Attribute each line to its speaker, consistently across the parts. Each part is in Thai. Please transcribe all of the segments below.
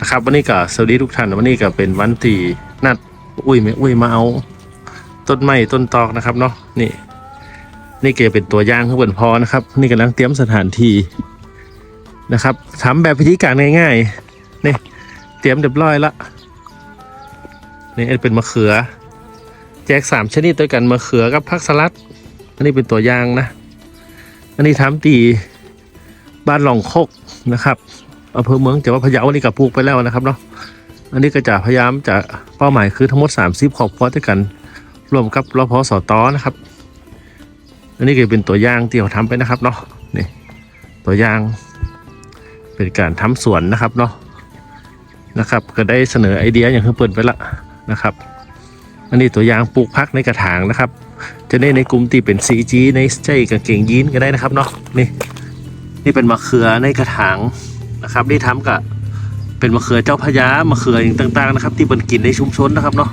Speaker 1: นะครับ วันนี้ก็สวัสดีทุกท่านวันนี้ก็เป็นวันที่นัดอุ้ยไม่อุ้ยมาเอา ต้นไม้ต้นตอกนะครับเนาะนี่ นี่เกเป็นตัวย่างข้างบนพอนะครับ นี่กำลังเตรียมสถานที่นะครับทำแบบพิธีการง่ายๆนี่เตรียมเรียบร้อยละนี่เป็นมะเขือ แจกสามชนิดด้วยกันมะเขือกับผักสลัด อันนี้เป็นตัวย่างนะ อันนี้ทำตีบ้านหลองโคกนะครับ อำเภอเมืองจังหวัดพะเยาอันนี้ก็ปลูกไปแล้วนะครับเนาะอันนี้ก็จะพยายามจะเป้าหมายคือทั้งหมด 30ครอบครัวด้วยกันรวมกับรพสตนะครับ อันนี้ก็เป็นตัวอย่างที่เขาทำไปนะครับเนาะนี่ตัวอย่างเป็นการทำสวนนะครับเนาะนะครับ ก็ได้เสนอไอเดียอย่างที่เปิดไปละนะครับ อันนี้ตัวอย่างปลูกพักในกระถางนะครับ จะได้ในกลุ่มที่เป็น CG ในใจกางเกงยีนก็ได้นะครับเนาะนี่นี่เป็นมะเขือในกระถาง นะครับนี่ทำกับเป็นมะเขือเจ้าพญามะเขืออย่างต่าง ๆ นะครับ ที่มันกินในชุมชนนะครับเนาะ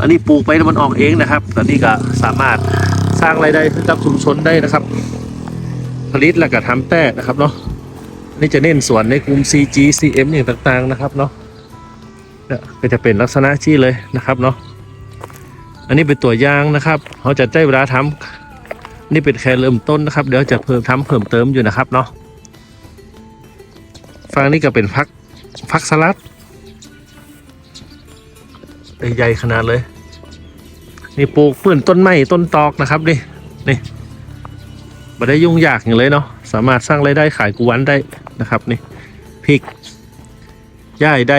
Speaker 1: อันนี้ปลูกไปแล้วมันออกเองนะครับตอนนี้ก็สามารถสร้างรายได้ให้กับชุมชนได้นะครับ ผลิตแล้วก็ทำแต้นะครับเนาะนนี่จะเน้นสวนในกลุ่ม CG CM อย่างต่างๆนะครับเนาะเนี่ยก็จะเป็นลักษณะที่เลยนะครับเนาะอันนี้เป็นตัวอย่างนะครับเขาจะได้เวลาทำนี่เป็นแค่เริ่มต้นนะครับ เดี๋ยวจะเพิ่มทำเพิ่มเติมอยู่นะครับเนาะ ฟังนี่ก็เป็นพักพักสลัดใหญ่ขนาดเลย นี่ปลูกพืนต้นไม้ต้นตอกนะครับนี่นี่มาได้ยุ่งยากอย่างเลยเนาะสามารถสร้างรายได้ขายกูวันได้นะครับนี่พริกย่ายได้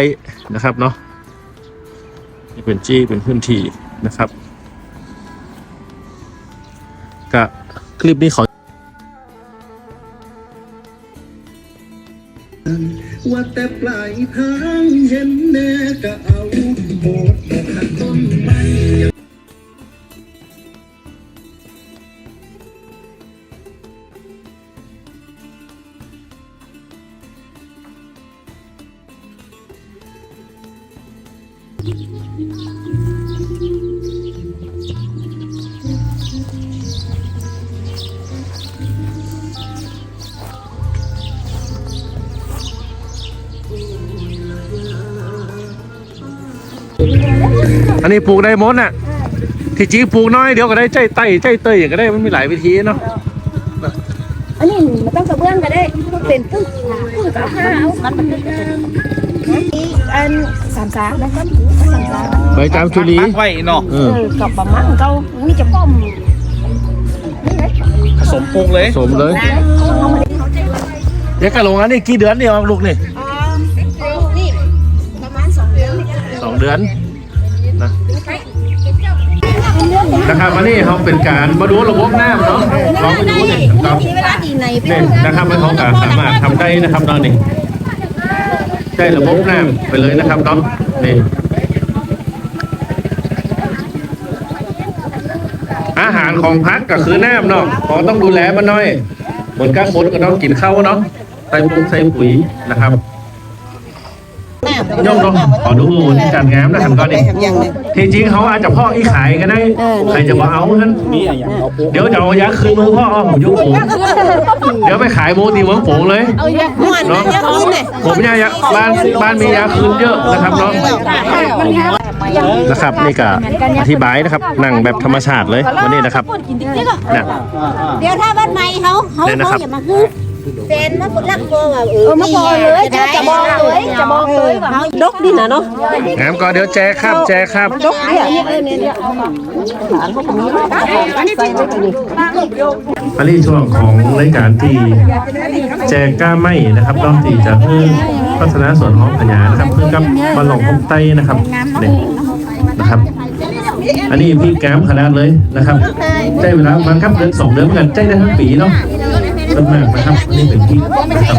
Speaker 1: นะครับเนาะนี่เป็นจี้เป็นพื้นที่นะครับกะคลิปนี้ขอ
Speaker 2: ว่าแต่ปลายทางเห็นแน่ก็เอาโหดดอกหักต้นไม้
Speaker 1: อันนี้ปลูกได้หมดน่ะ ที่จริงปลูกน้อยเดี๋ยวก็ได้ใจไต้ใจเตยอย่างก็ได้มันมีหลายวิธีเนาะ
Speaker 3: อันนี้มันต้องกระเบื้องก็ได้ เป็นตึ้งตึ้งกับห้าเอามันมันอันสามสามแล้วก็สามสาม
Speaker 1: ใบจามจุลี
Speaker 4: พักไว้เนาะ
Speaker 1: เอ
Speaker 3: เอ
Speaker 1: อ
Speaker 3: อกับประมาณเขานี่จะป้อม
Speaker 4: ผสมปรุงเลย
Speaker 1: สมเลย
Speaker 3: นะเขามาได้เขาใจว่า
Speaker 1: เดี๋ยวกะลงอันนี้กี่เดือนเนี่ยลูกนี่
Speaker 3: อ๋อนี่ประมาณสองเดือน
Speaker 1: สองเดือน นะครับอันนี้เขาเป็นการมาดูระบบน้ำเนาะลองไปดูนี่ครับ
Speaker 3: เวลาดีใน
Speaker 1: นี่นะครับมันเขาก็สามารถทำได้นะครับเนนี่ได้ระบบน้ำไปเลยนะครับเนาะนี่อาหารของพักก็คือน้ำเนาะขอต้องดูแลมันหน่อยเหมือนกับคนก็ต้องกินข้าวเนาะใส่ปุ๋ยใส่ปุ๋ยนะครับ ย่อมเนาะขอดูที่การงามนะครับก็นี่ที่จริงเขาอาจจะพ่ออีขายก็ได้ใครจะมาเอาท่าน
Speaker 4: มีอะไรอย่างเอาปุ๊บ
Speaker 1: เดี๋ยวจะเอายาคืนมือพ่อเอาผมยุบผมเดี๋ยวไปขายโมตีเมืองโผงเลยเนาะผมยายาบ้านบ้านมียาคืนเยอะนะครับเนาะนะครับนี่ก็อธิบายนะครับนั่งแบบธรรมชาติเลยวันนี้นะครับเนี่ย
Speaker 5: เดี๋ยวถ้าบ้านใหม่เขาเขา
Speaker 1: เนี่ยนะครั
Speaker 5: เขา
Speaker 1: บ
Speaker 5: อย่ามาคือ เป็นมาปุรักโกว่าเอ
Speaker 3: เอ
Speaker 5: อ
Speaker 3: อมาพอเลยจะจะบอกเลยจะบอกเลยว่า
Speaker 5: ดกนี่นะเนาะ
Speaker 1: แหมก็เดี๋ยวแจกครับแจกครับ
Speaker 3: ดกเนี่ยเออเนี่ยเนี่ย
Speaker 1: อันนี้ช่วงของรายการที่แจกก้าไม้นะครับรอบที่จะเพื่อพัฒนาส่วนของปัญญานะครับเพื่อกับบอลลงพงไต้นะครับนี่นะครับอันนี้พี่แก้มขนาดเลยนะครับ ใจเวลาบังคับเดือนสองเดือนเหมือนกันใจได้ทั้งปีเนาะส มากนะครับนี่เป็นที่นะครับ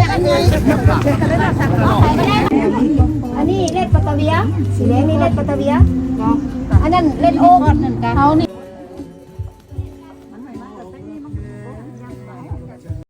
Speaker 3: อันนี้เล็ดปัตตาเวียสีแดงนี่เล็ดปัตตาเวียอันนั้นเล็ดโอ๊กเขานี่